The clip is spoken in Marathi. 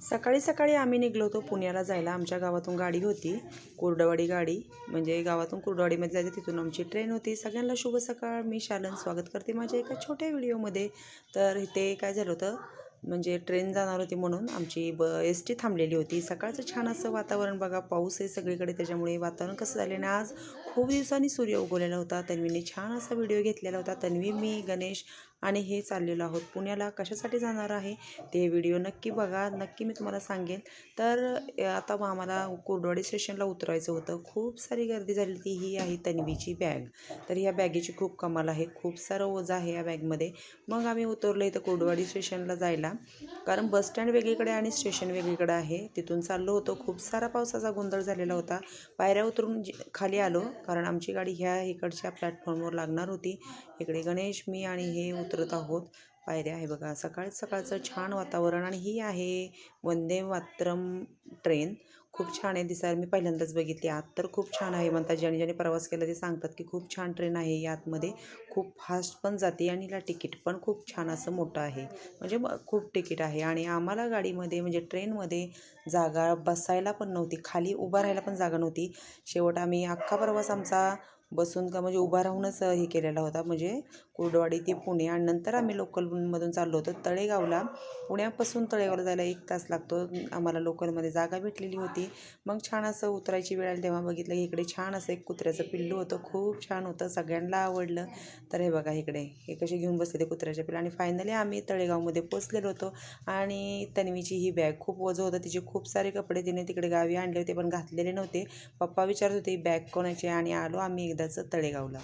सकाळी सकाळी आम्ही निघलो होतो पुण्याला जायला. आमच्या गावातून गाडी होती कुर्डवाडी गाडी. म्हणजे गावातून कुर्डवाडीमध्ये जायचं तिथून आमची ट्रेन होती. सगळ्यांना शुभ सकाळ. मी शालन स्वागत करते माझ्या एका छोट्या व्हिडिओमध्ये. तर इथे काय झालं होतं म्हणजे ट्रेन जाणार होती म्हणून आमची ब एस टी थांबलेली होती. सकाळचं छान असं वातावरण बघा पाऊस आहे सगळीकडे. त्याच्यामुळे वातावरण कसं झालं ना आज खूप दिवसांनी सूर्य उगवलेला होता. तन्वीने छान असा व्हिडिओ घेतलेला होता. तन्वी मी गणेश आणि हे चाललेलो आहोत. पुण्याला कशासाठी जाणार आहे? ते व्हिडिओ नक्की बघा. नक्की मी तुम्हाला सांगेन. तर आता आम्हाला कुर्डवाडी स्टेशनला उतरायचं होतं. खूप सारी गर्दी झाली होती. ही आहे तन्वीची बॅग. तर ह्या बॅगेची खूप कमाल आहे. खूप सारं ओझं आहे या बॅगमध्ये. मग आम्ही उतरलो इथं कुर्डवाडी स्टेशनला जायला. कारण बसस्टँड वेगळीकडे आणि स्टेशन वेगळीकडे आहे. तिथून चाललो होतो. खूप सारा पावसाचा गोंधळ झालेला होता. पायऱ्या उतरून खाली आलो. कारण आमची गाडी ह्या इकडच्या प्लॅटफॉर्मवर लागणार होती. इकडे गणेश मी आणि हे उतरत आहोत. पायऱ्या आहे बघा सकाळ सकाळचं छान वातावरण आणि ही आहे वंदे मातरम ट्रेन. खूप छान आहे दिसायला. मी पहिल्यांदाच बघितली आत. तर खूप छान आहे म्हणतात ज्याने ज्याने प्रवास केला ते सांगतात की खूप छान ट्रेन आहे या आतमध्ये खूप फास्ट पण जाते आणि हिला तिकीट पण खूप छान असं मोठं आहे. म्हणजे खूप तिकीट आहे. आणि आम्हाला गाडीमध्ये म्हणजे ट्रेनमध्ये जागा बसायला पण नव्हती. खाली उभा राहायला पण जागा नव्हती. शेवट आम्ही अख्खा प्रवास आमचा बसून का म्हणजे उभा राहूनच हे केलेला होता. म्हणजे कुर्डवाडी ते पुणे आणि नंतर आम्ही लोकलमधून चाललो होतो. तळेगावला पुण्यापासून तळेगावला जायला एक तास लागतो. आम्हाला लोकलमध्ये जागा भेटलेली होती. मग छान असं उतरायची वेळ आली तेव्हा बघितलं इकडे छान असं एक कुत्र्याचं पिल्लू होतं. खूप छान होतं. सगळ्यांना आवडलं. तर हे बघा इकडे हे कसे घेऊन बसले ते कुत्र्याच्या पिल्लू. आणि फायनली आम्ही तळेगावमध्ये पोचलेलो होतो. आणि तन्वीची ही बॅग खूप वजं होतं. तिचे खूप सारे कपडे तिने तिकडे गावी आणले होते पण घातलेले नव्हते. पप्पा विचारत होते बॅग कोणाची? आणि आलो आम्ही त्याचं तळेगावला